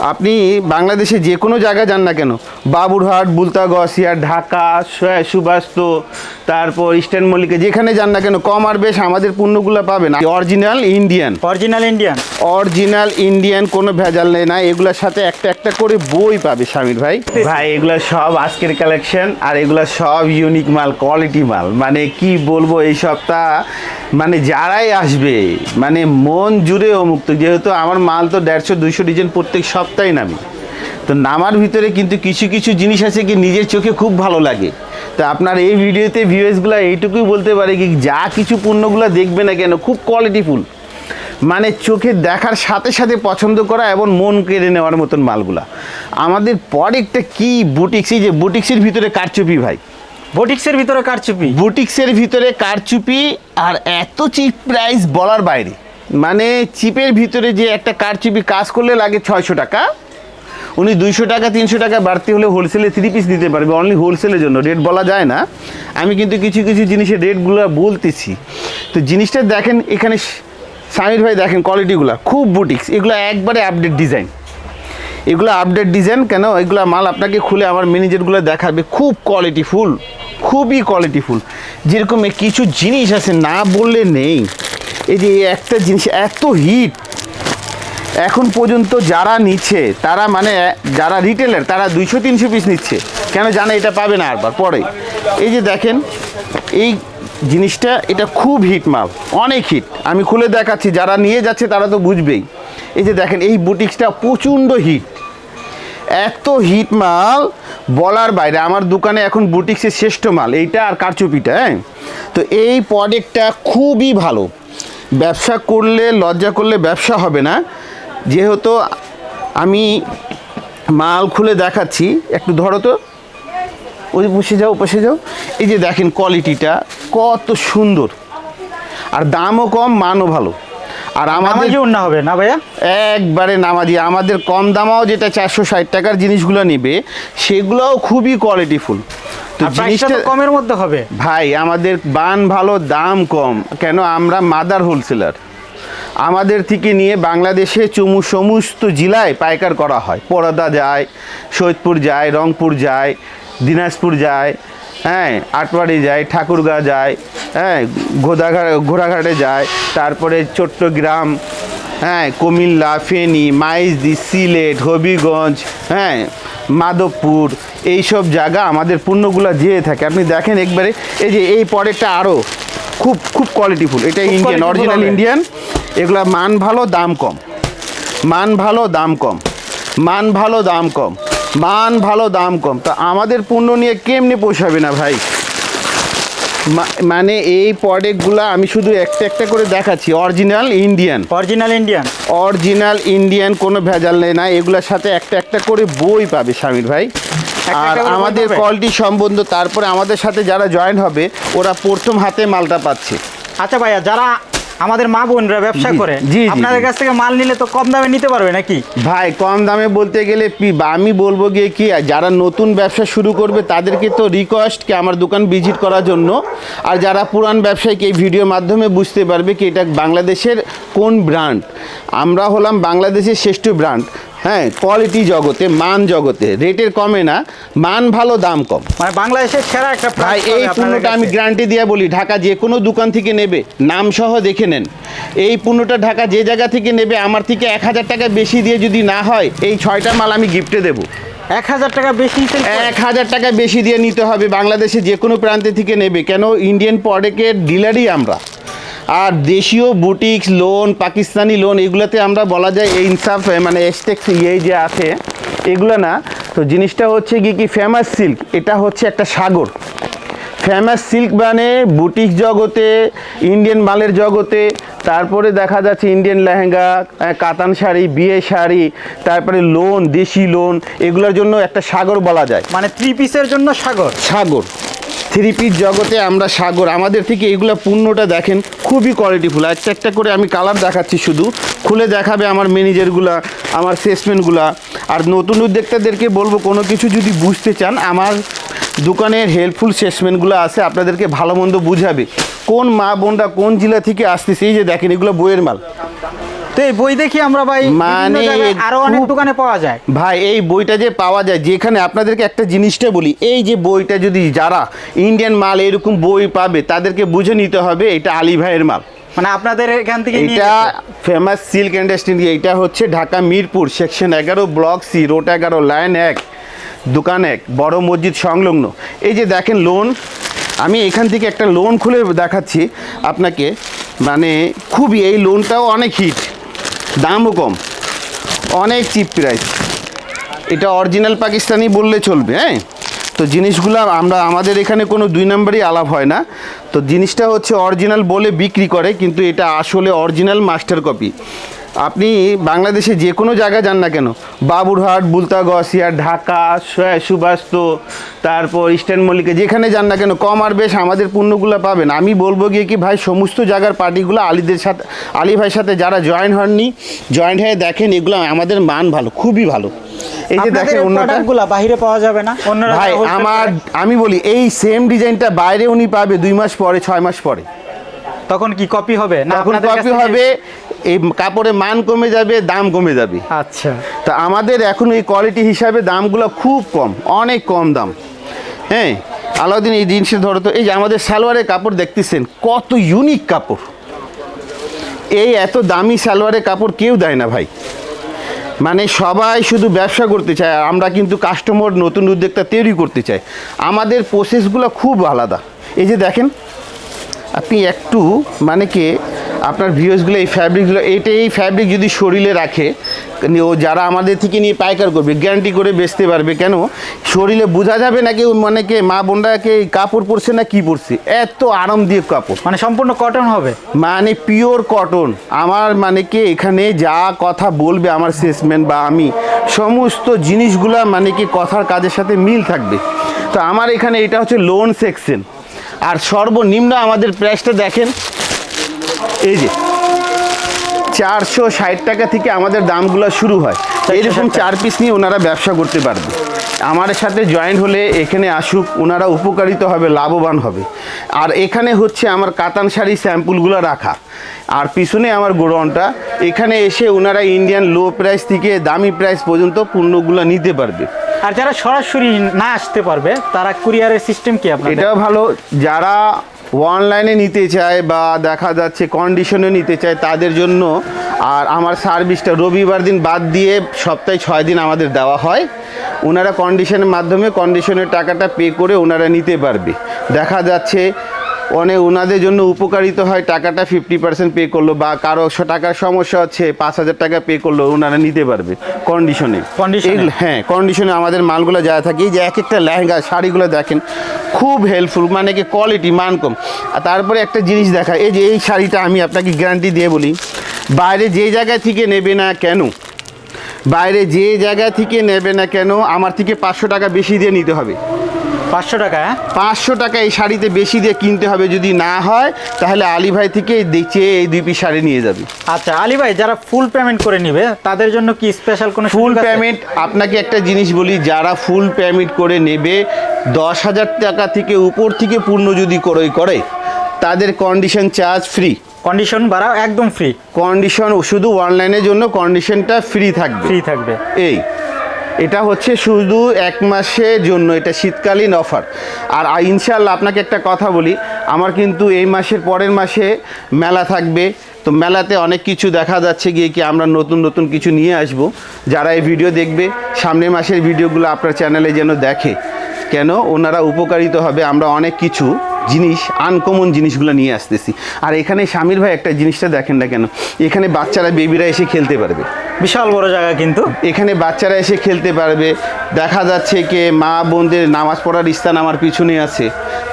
আপনি বাংলাদেশে যে কোনো জায়গায় যান না কেন? বাবুরহাট বুলতাগসিয়া ঢাকা সুবাস্ত তারপর ইস্টার্ন মল্লিকে যেখানে যান না কেন কম আর বেশ আমাদের পণ্যগুলো পাবেন। Original Indian. Original Indian. Original Indian কোনো ভেজাল নেই না এগুলোর সাথে একটা একটা করে বই পাবে স্বামীর ভাই। ভাই এগুলো সব আজকের কালেকশন আর এগুলো সব ইউনিক মাল কোয়ালিটি মাল। মানে কি বলব এই সপ্তাহ মানে যারাই আসবে মানে মন জুড়ে অমুক্ত যেহেতু আমার মাল তো দেড়শো দুইশো ডিজাইন প্রত্যেক সপ্তাহে নামি। তো নামার ভিতরে কিন্তু কিছু কিছু জিনিস আছে কি নিজের চোখে খুব ভালো লাগে। তো আপনার এই ভিডিওতে ভিউয়ার্সগুলো এইটুকুই বলতে পারে কি যা কিছু পণ্যগুলো দেখবে না কেন খুব কোয়ালিটিফুল মানে চোখে দেখার সাথে সাথে পছন্দ করা এবং মন কেড়ে নেওয়ার মতন মালগুলা। আমাদের প্রোডাক্টটা কি বুটিক্স? এই যে বুটিক্সের ভিতরে কারচুপি ভাই। বটিক্সের ভিতরে কারচুপি? বুটিক্সের ভিতরে কারচুপি আর এত চিপ প্রাইস বলার বাইরে। মানে চিপের ভিতরে যে একটা কারচুপি কাজ করলে লাগে ছয়শো টাকা। উনি দুইশো টাকা, তিনশো টাকা বাড়তি হলে হোলসেলে থ্রি পিস দিতে পারবে অনলি হোলসেলের জন্য। রেট বলা যায় না। আমি কিন্তু কিছু কিছু জিনিসের রেটগুলো বলতেছি। তো জিনিসটা দেখেন এখানে সামির ভাই দেখেন কোয়ালিটিগুলো খুব বুটিক্স এগুলো একবারে আপডেট ডিজাইন এগুলো আপডেট ডিজাইন কেন? এগুলো মাল আপনাকে খুলে আমার ম্যানেজারগুলো দেখাবে। খুব কোয়ালিটিফুল খুবই কোয়ালিটিফুল যেরকম কিছু জিনিস আছে না বললে নেই। এই যে একটা জিনিস, এত হিট এখন পর্যন্ত যারা নিচ্ছে, তারা মানে যারা রিটেলার তারা দুইশো, তিনশো পিস নিচ্ছে। কেন জানে, এটা পাবে না আরবার পরে। এই যে দেখেন, এই জিনিসটা, এটা খুব হিট মাল, অনেক হিট আমি খুলে দেখাচ্ছি, যারা নিয়ে যাচ্ছে, তারা তো বুঝবেই। এই যে দেখেন, এই বুটিক্সটা প্রচণ্ড হিট এত হিট মাল, বলার বাইরে, আমার দোকানে এখন বুটিক্সের শ্রেষ্ঠ মাল, এইটা আর কারচুপিটা হ্যাঁ? তো এই প্রোডাক্টটা খুবই ভালো। ব্যবসা করলে লজ্জা করলে ব্যবসা হবে না। যেহেতু আমি মাল খুলে দেখাচ্ছি একটু ধরো তো। ওই বসে যাও বসে যাও। এই যে দেখেন কোয়ালিটিটা কত সুন্দর। আর দামও কম মানও ভালো। আর আমাদের উন্না হবে না ভাইয়া? একবারে নামাজি। আমাদের কম দামাও যেটা চারশো ষাট টাকার জিনিসগুলো নেবে সেগুলোও খুবই কোয়ালিটিফুল তো জিনিসটা কমের মধ্যে হবে। ভাই আমাদের বান ভালো দাম কম। কেন? আমরা মাদার হোলসেলার। আমাদের থেকে নিয়ে বাংলাদেশে চুমু সমস্ত জেলায় পাইকার করা হয়। পরদা যায় সৈয়দপুর যায় রংপুর যায় দিনাজপুর যায় হ্যাঁ আটবাড়ি যায় ঠাকুরগাঁ যায় হ্যাঁ ঘোড়াঘাট ঘোড়াঘাটে যায় তারপরে চট্টগ্রাম হ্যাঁ কুমিল্লা ফেনী মাইজদি সিলেট হবিগঞ্জ হ্যাঁ মাধবপুর এইসব জায়গা আমাদের পণ্যগুলো যেয়ে থাকে। আপনি দেখেন একবারে এই যে এই পরেরটা আরও খুব খুব কোয়ালিটিফুল এটা ইন্ডিয়ান অরিজিনাল ইন্ডিয়ান এগুলা মান ভালো দাম কম। মান ভালো দাম কম। মান ভালো দাম কম। মান ভালো দাম কম। তা আমাদের পণ্য নিয়ে কেমনি পোষাবে না ভাই? মানে এই প্রোডাক্টগুলো আমি শুধু একটা একটা করে দেখাচ্ছি। Original Indian original Indian original Indian কোনো ভেজাল নেই না এগুলোর সাথে একটা একটা করে বই পাবে স্বামীর ভাই। আর আমাদের? কোয়ালিটি সম্বন্ধ তারপরে আমাদের সাথে যারা জয়েন হবে ওরা প্রথম হাতে মালটা পাচ্ছে। আচ্ছা ভাইয়া যারা আমাদের মা বোনরা ব্যবসা করে। জি, আপনাদের কাছ থেকে মাল নিলে তো কম দামে নিতে পারবে নাকি? ভাই কম দামে বলতে গেলে আমি বলব গিয়ে কি যারা নতুন ব্যবসা শুরু করবে তাদেরকে তো রিকোয়েস্ট কি আমার দোকান ভিজিট করার জন্য। আর যারা পুরান ব্যবসায়ীকে এই ভিডিওর মাধ্যমে বুঝতে পারবে কি এটা বাংলাদেশের কোন ব্র্যান্ড আমরা হলাম বাংলাদেশের শ্রেষ্ঠ ব্র্যান্ড হ্যাঁ কোয়ালিটি জগতে মান জগতে রেটের কমে না মান ভালো দাম কম। মানে বাংলাদেশের সেরা একটা ভাই এই পণ্যটা আমি গ্যারান্টি দিয়ে বলি ঢাকা যে কোনো দোকান থেকে নেবে নাম সহ দেখে নেন। এই পণ্যটা ঢাকা যে জায়গা থেকে নেবে আমার থেকে এক হাজার টাকা বেশি দিয়ে যদি না হয় এই ছয়টা মাল আমি গিফটে দেবো। এক হাজার টাকা বেশি এক হাজার টাকা বেশি দিয়ে নিতে হবে বাংলাদেশে যে কোনো প্রান্তে থেকে নেবে। কেন? ইন্ডিয়ান প্রোডাক্টের ডিলারই আমরা। আর দেশীয় বুটিক্স লোন পাকিস্তানি লোন এগুলোতে আমরা বলা যায় এই ইনসাফ মানে এসটেক্স ইয়ে যে আছে এগুলো না। তো জিনিসটা হচ্ছে কি কি ফেমাস সিল্ক এটা হচ্ছে একটা সাগর। ফেমাস সিল্ক মানে বুটিক জগতে ইন্ডিয়ান মালের জগতে তারপরে দেখা যাচ্ছে ইন্ডিয়ান লেহেঙ্গা কাতান শাড়ি বিয়ে শাড়ি তারপরে লোন দেশি লোন এগুলোর জন্য একটা সাগর বলা যায়। মানে থ্রি পিসের জন্য সাগর? সাগর। থ্রি পিস জগতে আমরা সাগর। আমাদের থেকে এগুলো পূর্ণটা দেখেন খুবই কোয়ালিটিফুল একটা একটা করে আমি কালার দেখাচ্ছি শুধু। খুলে দেখাবে আমার ম্যানেজারগুলা আমার সেলসম্যানগুলা আর নতুন উদ্যোক্তাদেরকে বলব, কোনো কিছু যদি বুঝতে চান, আমার দোকানের হেল্পফুল সেলসম্যানগুলো আছে, আপনাদেরকে ভালো মন্দ বুঝাবে। কোন মা বোনরা কোন জেলা থেকে আসতেছে, এই যে দেখেন, এগুলো বইয়ের মাল। তো এই বই দেখি আমরা ভাই মানে জায়গায় আরও অনেক দোকানে পাওয়া যায়। ভাই এই বইটা যে পাওয়া যায় যেখানে আপনাদেরকে একটা জিনিসটা বলি এই যে বইটা যদি যারা ইন্ডিয়ান মাল এরকম বই পাবে তাদেরকে বুঝে নিতে হবে এটা আলী ভাইয়ের মাল। মানে আপনাদের এখান থেকে এটা ফেমাস সিল্ক ইন্ডাস্ট্রি এটা হচ্ছে ঢাকা মিরপুর সেকশন এগারো ব্লক সি রোড এগারো লাইন এক দোকান এক বড় মসজিদ সংলগ্ন। এই যে দেখেন লোন আমি এখান থেকে একটা লোন খুলে দেখাচ্ছি আপনাকে। মানে খুবই এই লোনটাও অনেক হিট দামও কম। অনেক চিপ প্রাইস এটা অরিজিনাল পাকিস্তানি বললে চলবে হ্যাঁ? তো জিনিসগুলো আমরা, আমাদের এখানে কোনো দুই নম্বরই আলাপ হয় না। তো জিনিসটা হচ্ছে অরিজিনাল বলে বিক্রি করে, কিন্তু এটা আসলে অরিজিনাল মাস্টার কপি আপনি বাংলাদেশে যে কোনো জায়গায় যান না কেন? বাবুরহাট বুলতা গসিয়া ঢাকা সুবাস্ত তারপর ইস্টার্ন মল্লিকে যেখানে যান না কেন কম আর বেশ আমাদের পণ্যগুলো পাবেন। আমি বলব গিয়ে কি ভাই সমস্ত জায়গার পার্টিগুলো আলীদের সাথে আলী ভাইয়ের সাথে যারা জয়েন হননি জয়েন্ট হয়ে দেখেন এগুলো আমাদের মান ভালো খুবই ভালো। এই যে দেখেন এই অন্যটা প্রোডাক্টগুলো বাইরে পাওয়া যাবে না? অন্যরা ভাই আমার আমি বলি এই সেম ডিজাইনটা বাইরে উনি পাবে দুই মাস পরে ছয় মাস পরে। তখন কি কপি হবে? না তখন কপি হবে এই কাপড়ের মান কমে যাবে দাম কমে যাবে। আচ্ছা। তা আমাদের এখন এই কোয়ালিটি হিসাবে দামগুলো খুব কম অনেক কম দাম। হ্যাঁ আলাউদ্দিন এই জিনিসে ধরো তো এই যে আমাদের সালোয়ারের কাপড় দেখতেছেন কত ইউনিক কাপড়। এই এত দামি সালোয়ারের কাপড় কেউ দেয় না ভাই। মানে সবাই শুধু ব্যবসা করতে চায় আমরা কিন্তু কাস্টমার নতুন উদ্যোক্তা তৈরি করতে চাই। আমাদের প্রসেসগুলো খুব আলাদা। এই যে দেখেন আপনি একটু মানে কি আপনার ভিউজগুলো এই ফ্যাব্রিকগুলো এইটা এই ফ্যাব্রিক যদি শরীরে রাখে ও যারা আমাদের থেকে নিয়ে পাইকার করবে গ্যারান্টি করে বেচতে পারবে কেন? শরীরে বোঝা যাবে না কেউ মানে কে মা বোনরাকে এই কাপড় পরছে না কি পরছে? এত আরাম দিয়ে কাপড়। মানে সম্পূর্ণ কটন হবে? মানে পিওর কটন আমার মানে কি এখানে যা কথা বলবে আমার সেলসম্যান বা আমি সমস্ত জিনিসগুলা মানে কি কথার কাজের সাথে মিল থাকবে। তো আমার এখানে এটা হচ্ছে লোন সেকশন আর সর্বনিম্ন আমাদের প্রাইসটা দেখেন এই যে চারশো ষাট টাকা থেকে আমাদের দামগুলো শুরু হয়। এরকম চার পিস নিয়ে ওনারা ব্যবসা করতে পারবে। আমার সাথে জয়েন্ট হলে এখানে আসুক ওনারা উপকারিত হবে লাভবান হবে। আর এখানে হচ্ছে আমার কাতান শাড়ি স্যাম্পুলগুলো রাখা। আর পিছনে আমার গোডাউনটা এখানে এসে ওনারা ইন্ডিয়ান লো প্রাইস থেকে দামি প্রাইস পর্যন্ত পণ্যগুলো নিতে পারবে। আর যারা সরাসরি না আসতে পারবে তারা কুরিয়ারের সিস্টেম কি এটাও ভালো। যারা অনলাইনে নিতে চায় বা দেখা যাচ্ছে কন্ডিশনে নিতে চায় তাদের জন্য, আর আমার সার্ভিসটা রবিবার দিন বাদ দিয়ে সপ্তাহে ছয় দিন আমাদের দেওয়া হয়। ওনারা কন্ডিশনের মাধ্যমে কন্ডিশনের টাকাটা পে করে ওনারা নিতে পারবে। দেখা যাচ্ছে অনেক ওনাদের জন্য উপকারিত হয় টাকাটা ফিফটি পার্সেন্ট পে করল বা কারও টাকার সমস্যা হচ্ছে পাঁচ হাজার টাকা পে করল ওনারা নিতে পারবে কন্ডিশনে? হ্যাঁ কন্ডিশনে আমাদের মালগুলো যা থাকে এই যে এক একটা লেহেঙ্গা শাড়িগুলো দেখেন খুব হেল্পফুল মানে কি কোয়ালিটি মান কম। আর তারপরে একটা জিনিস দেখা এই যে এই শাড়িটা আমি আপনাকে গ্যারান্টি দিয়ে বলি বাইরে যে জায়গা থেকে নেবে না কেন বাইরে যে জায়গা থেকে নেবে না কেন আমার থেকে পাঁচশো টাকা বেশি দিয়ে নিতে হবে। পাঁচশো টাকা হ্যাঁ? পাঁচশো টাকা এই শাড়িতে বেশি দিয়ে কিনতে হবে যদি না হয় তাহলে আলী ভাই থেকে দেখছে এই দুই পিস শাড়ি নিয়ে যাবে। আচ্ছা আলী ভাই যারা ফুল পেমেন্ট করে নিবে তাদের জন্য কি স্পেশাল কোনো ফুল পেমেন্ট আপনাকে একটা জিনিস বলি যারা ফুল পেমেন্ট করে নেবে দশ হাজার টাকা থেকে উপর থেকে পূর্ণ যদি ক্রয় করে তাদের কন্ডিশন চার্জ ফ্রি কন্ডিশন ভাড়া একদম ফ্রি কন্ডিশন শুধু অনলাইনের জন্য কন্ডিশনটা ফ্রি থাকবে। ফ্রি থাকবে। এই এটা হচ্ছে শুধু এক মাসের জন্য, এটা শীতকালীন অফার আর ইনশাল্লাহ আপনাকে একটা কথা বলি, আমার কিন্তু এই মাসের পরের মাসে মেলা থাকবে। তো মেলাতে অনেক কিছু দেখা যাচ্ছে, গিয়ে কি আমরা নতুন নতুন কিছু নিয়ে আসব। যারা এই ভিডিও দেখবে, সামনের মাসের ভিডিওগুলো আপনার চ্যানেলে যেন দেখে। কেন? ওনারা উপকারিত হবে, আমরা অনেক কিছু জিনিস আনকমন জিনিসগুলো নিয়ে আসতেছি। আর এখানে স্বামীর ভাই একটা জিনিসটা দেখেন না কেন এখানে বাচ্চারা বেবিরা এসে খেলতে পারবে। বিশাল বড় জায়গা কিন্তু। এখানে বাচ্চারা এসে খেলতে পারবে। দেখা যাচ্ছে কে মা বোনদের নামাজ পড়ার স্থান আমার পিছনে আছে।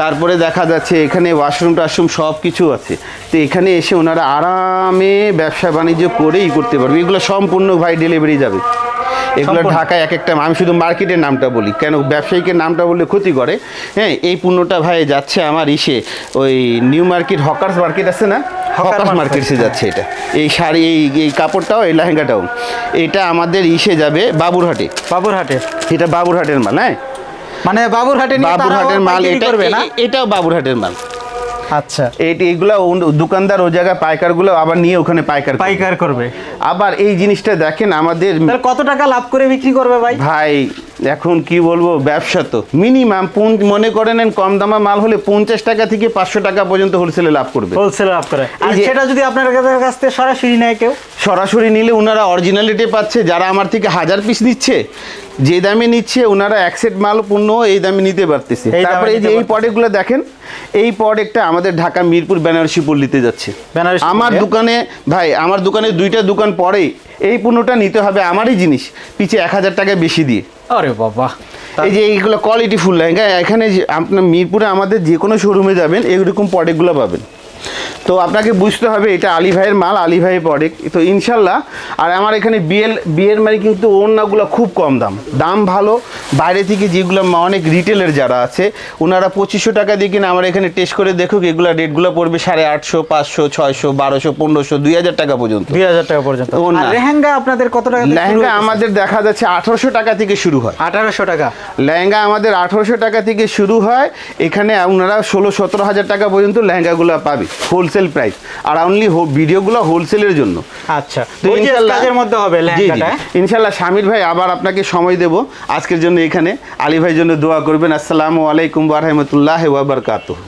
তারপরে দেখা যাচ্ছে এখানে ওয়াশরুম টাশরুম সব কিছু আছে। তো এখানে এসে ওনারা আরামে ব্যবসা বাণিজ্য করেই করতে পারবে। এগুলো সম্পূর্ণ ভাই ডেলিভারি যাবে। এগুলো ঢাকায় এক একটা আমি শুধু মার্কেটের নামটা বলি কেন ব্যবসায়িকের নামটা বললে ক্ষতি করে। হ্যাঁ এই পণ্যটা ভাই যাচ্ছে আমার ইসে ওই নিউ মার্কেট হকার্স মার্কেট আছে না? হকার্স মার্কেটসে যাচ্ছে এটা। এই শাড়ি এই এই কাপড়টাও এই লেহেঙ্গাটাও। এটা আমাদের ইসে যাবে বাবুরহাটে। বাবুরহাটে? এটা বাবুরহাটের মাল হ্যাঁ? মানে বাবুরহাটে বাবুরহাটের মাল এটা না? এটাও বাবুরহাটের মাল। আচ্ছা। এই এইগুলা ও- দোকানদার ও জায়গায় পাইকারগুলো আবার নিয়ে ওখানে পাইকার পাইকার করবে। আবার এই জিনিসটা দেখেন আমাদের কত টাকা লাভ করে বিক্রি করবে ভাই? ভাই এখন কি বলব ব্যবসা তো। মিনিমাম মনে করে নেন কম দামা মাল হলে পঞ্চাশ টাকা থেকে পাঁচশো টাকা পর্যন্ত হোলসেলে লাভ করবে। হোলসেল লাভ করে। আর সেটা যদি আপনার কাছে- কাছ থেকে সরাসরি নেয় কেউ? সরাসরি নিলে ওনারা অরিজিনালিটি পাচ্ছে যারা আমার থেকে হাজার পিস নিচ্ছে যে দামে নিচ্ছে ওনারা এক সেট মাল পণ্য এই দামে নিতে পারতেছে। তারপরে এই যে এই। প্রোডাক্টগুলো দেখেন এই প্রোডাক্টটা আমাদের ঢাকা মিরপুর বেনারসি পল্লিতে যাচ্ছে। আমার দোকানে ভাই আমার দোকানে দুইটা দোকান পরেই এই পণ্যটা নিতে হবে আমারই জিনিস পিছে এক হাজার টাকা বেশি দিয়ে। আরে বাবা। এই যে এইগুলো কোয়ালিটি ফুল লেহেঙ্গা এখানে আপনার মিরপুরে আমাদের যে কোনো শোরুমে যাবেন এরকম প্রোডাক্টগুলো পাবেন। তো আপনাকে বুঝতে হবে এটা আলী ভাইয়ের মাল আলী ভাইয়ের প্রোডাক্ট তো ইনশাল্লাহ আর আমার এখানে বিয়ের বিয়ের মানে কিন্তু ওড়নাগুলো খুব কম দাম। দাম ভালো বাইরে থেকে যেগুলো মা- অনেক রিটেলের যারা আছে ওনারা পঁচিশশো টাকা দিয়ে কিনে আমার এখানে টেস্ট করে দেখুক এগুলো রেটগুলো পড়বে সাড়ে আটশো পাঁচশো ছয়শো বারোশো পনেরোশো দুই হাজার টাকা পর্যন্ত। দুই হাজার টাকা পর্যন্ত। লেহেঙ্গা আপনাদের কত টাকা লেহেঙ্গা আমাদের দেখা যাচ্ছে আঠারোশো টাকা থেকে শুরু হয়। আঠারোশো টাকা। লেহেঙ্গা আমাদের আঠারোশো টাকা থেকে শুরু হয় এখানে ওনারা ষোলো সতেরো হাজার টাকা পর্যন্ত লেহেঙ্গাগুলো পাবে। হোলসেল প্রাইস আর অনলি ভিডিওগুলো হোলসেলের জন্য। আচ্ছা তো কাজের মধ্যে হবে। লেহেঙ্গাটা ইনশাল্লাহ শামির ভাই আবার আপনাকে সময় দেব। আজকের জন্য এখানে। আলী ভাইয়ের জন্য দোয়া করবেন। আসসালামু আলাইকুম ওয়া রাহমাতুল্লাহি ওয়া বারাকাতুহু।